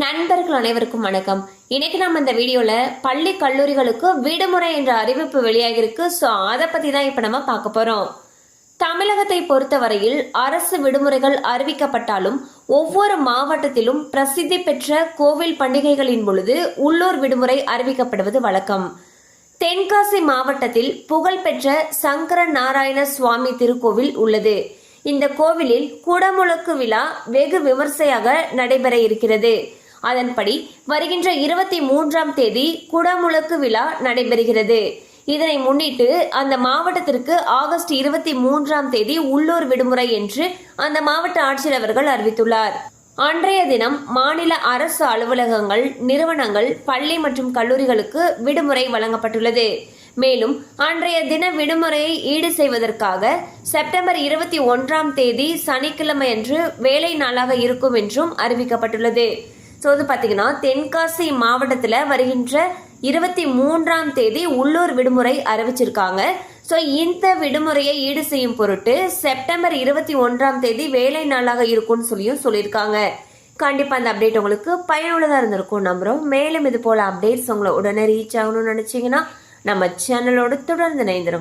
நண்பர்கள் அனைவருக்கும் வணக்கம். இன்னைக்கு நம்ம இந்த வீடியோல பள்ளி கல்லூரிகளுக்கு விடுமுறை என்ற அறிவிப்பு வெளியாகிருக்கு ஸோ அதை பத்தி தான் இப்ப நம்ம பார்க்க போறோம். தமிழகத்தை பொறுத்தவரையில் அரசு விடுமுறைகள் அறிவிக்கப்பட்டாலும் ஒவ்வொரு மாவட்டத்திலும் பிரசித்தி பெற்ற கோவில் பண்டிகைகளின் பொழுது உள்ளூர் விடுமுறை அறிவிக்கப்படுவது வழக்கம். தென்காசி மாவட்டத்தில் புகழ்பெற்ற சங்கர நாராயண சுவாமி திருக்கோவில் உள்ளது. இந்த கோவிலில் குடமுழக்கு விழா வெகு விமர்சையாக நடைபெற இருக்கிறது. அதன்படி வருகின்ற இருபத்தி மூன்றாம் தேதி குடமுழக்கு விழா நடைபெறுகிறது. இதனை முன்னிட்டு அந்த மாவட்டத்திற்கு ஆகஸ்ட் இருபத்தி மூன்றாம் தேதி உள்ளூர் விடுமுறை என்று அந்த மாவட்ட ஆட்சியர் அவர்கள் அறிவித்துள்ளார். அன்றைய தினம் மாநில அரசு அலுவலகங்கள் நிறுவனங்கள் பள்ளி மற்றும் கல்லூரிகளுக்கு விடுமுறை வழங்கப்பட்டுள்ளது. மேலும் அன்றைய தின விடுமுறையை ஈடு செய்வதற்காக செப்டம்பர் இருபத்தி ஒன்றாம் தேதி சனிக்கிழமையன்று வேலை நாளாக இருக்கும் என்றும் அறிவிக்கப்பட்டுள்ளது. ஸோ வந்து பார்த்தீங்கன்னா தென்காசி மாவட்டத்தில் வருகின்ற இருபத்தி மூன்றாம் தேதி உள்ளூர் விடுமுறை அறிவிச்சிருக்காங்க. ஸோ இந்த விடுமுறையை ஈடு செய்யும் பொருட்டு செப்டம்பர் இருபத்தி ஒன்றாம் தேதி வேலை நாளாக இருக்கும்னு சொல்லியும் சொல்லியிருக்காங்க. கண்டிப்பாக அந்த அப்டேட் உங்களுக்கு பயனுள்ளதாக இருந்திருக்கும் நம்புகிறோம் மேலும் இது போல் அப்டேட்ஸ் உங்களை உடனே ரீச் ஆகணும்னு நினச்சிங்கன்னா நம்ம சேனலோடு தொடர்ந்து இணைந்திருங்க.